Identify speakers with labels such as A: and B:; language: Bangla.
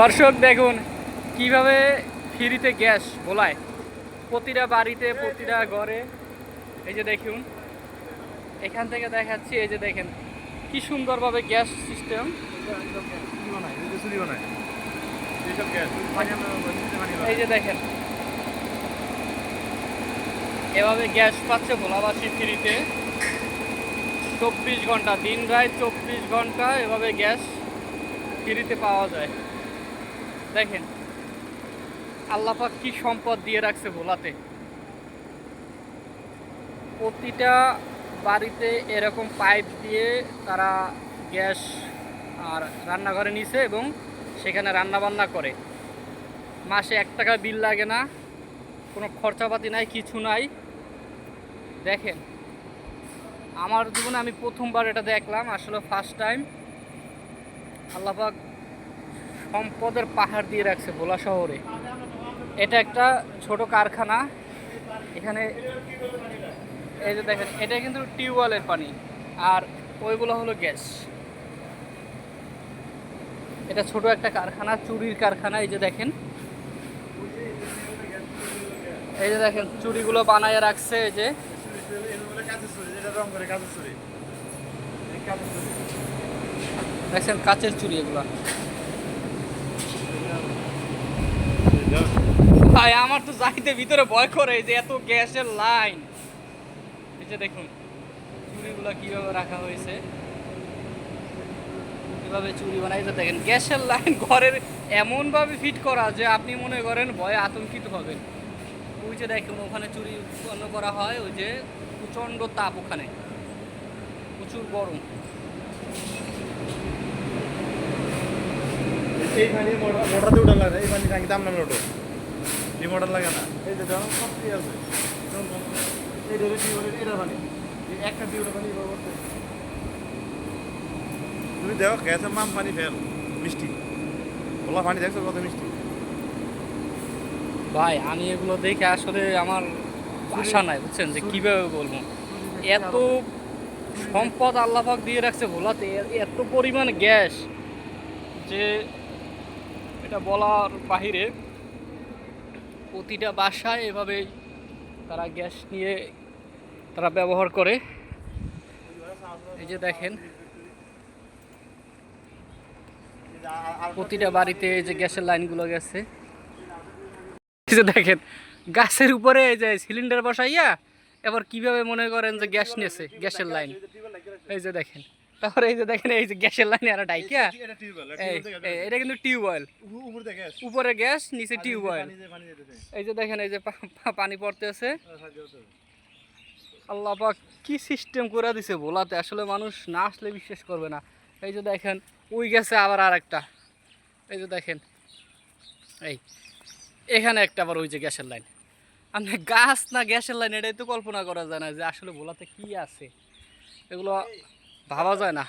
A: দর্শক দেখুন, কীভাবে ফ্রিতে গ্যাস বলায় প্রতিটা বাড়িতে, প্রতিটা ঘরে। এই যে দেখুন, এখান থেকে দেখাচ্ছি, এই যে দেখেন, কি সুন্দরভাবে গ্যাস সিস্টেম। এই যে দেখেন, এভাবে গ্যাস পাচ্ছে ভোলাবাসী ফ্রিতে। চব্বিশ ঘণ্টা, দিন রায় চব্বিশ ঘণ্টা এভাবে গ্যাস ফ্রিতে পাওয়া যায়। দেখেন আল্লাপাক কি সম্পদ দিয়ে রাখছে ভোলাতে। প্রতিটা বাড়িতে এরকম পাইপ দিয়ে তারা গ্যাস আর রান্নাঘরে নিছে এবং সেখানে রান্না বান্না করে। মাসে এক টাকা বিল লাগে না, কোনো খরচাপাতি নাই, কিছু নাই। দেখেন, আমার জীবনে আমি প্রথমবার এটা দেখলাম, আসলে ফার্স্ট টাইম আল্লাপাক সম্পদের পাহাড় দিয়ে রাখছে ভোলা শহরে। এটা একটা ছোট কারখানা। এখানে এই যে দেখেন, এটা কিন্তু টিউবওয়েলের পানি, আর ওইগুলো হলো গ্যাস। এটা ছোট একটা কারখানা, চুরির কারখানা, এই যে দেখেন। এই যে দেখেন, চুরিগুলো বানায় রাখছে, এই যে। দেখছেন কাচের চুরি এগুলো। ভাই, আমার তো যাইতে ভিতরে ভয় করে যে এত গ্যাসের লাইন। এই যে দেখুন চুরিগুলো কীভাবে রাখা হয়েছে। কীভাবে চুরি বানাইছে দেখেন, গ্যাসের লাইন ঘরের এমনভাবে ফিট করা যে আপনি মনে করেন ভয়ে আতঙ্কিত হবেন। ওই যে দেখুন, ওখানে চুরি উৎপন্ন করা হয়, ওই যে প্রচণ্ড তাপ ওখানে। প্রচুর গরম।
B: এই পানি মোটর মোটর দিয়ে লাগে এই পানি দাম নামে ওঠো এই মোটর লাগে না। এই যে ধরো সব ঠিক আছে এই ধরে কি বলে এটা পানি এই একটা দিয়ে পানি করতে তুমি দেখো গ্যাসের মাম পানি ফেল মিষ্টি। ওলা পানি দেখছ কত মিষ্টি?
A: ভাই আমি এগুলো দেখে আসলে আমার ভাষা নাই বুঝছেন? যে কীভাবে বলব? এত সম্পদ আল্লাহাক দিয়ে রাখছে ভোলাতে এত পরিমাণ গ্যাস যে এটা বলার বাহিরে প্রতিটা বাসায় এভাবে তারা গ্যাস নিয়ে তারা ব্যবহার করে। এই যে দেখেন। প্রতিটা বাড়িতে এই যে গ্যাসের লাইনগুলো গেছে। দেখেন, গাছের উপরে এই যে সিলিন্ডার বসাইয়া এবার কীভাবে মনে করেন যে গ্যাস নিয়েছে, গ্যাসের লাইন। এই যে দেখেন। তারপরে এই যে দেখেন এই যে গ্যাসের লাইন আর ডাইকা।
B: এটা
A: কিন্তু টিউবওয়েল।
B: উপর গ্যাস
A: উপরে গ্যাস নিচে টিউবওয়েল। এই যে দেখেন এই যে পানি পড়তেছে। আল্লাহ পাক কি সিস্টেম করে দিছে ভোলাতে? আসলে মানুষ না আসলে বিশ্বাস করবে না। এই যে দেখেন ওই গেছে আবার আর একটা এই যে দেখেন এই এখানে একটা আবার ওই যে গ্যাসের লাইন। আপনি গাছ না গ্যাসের লাইন এটাই তো কল্পনা করা যায় না যে আসলে ভোলাতে কি আছে। এগুলো ভাবা যায় না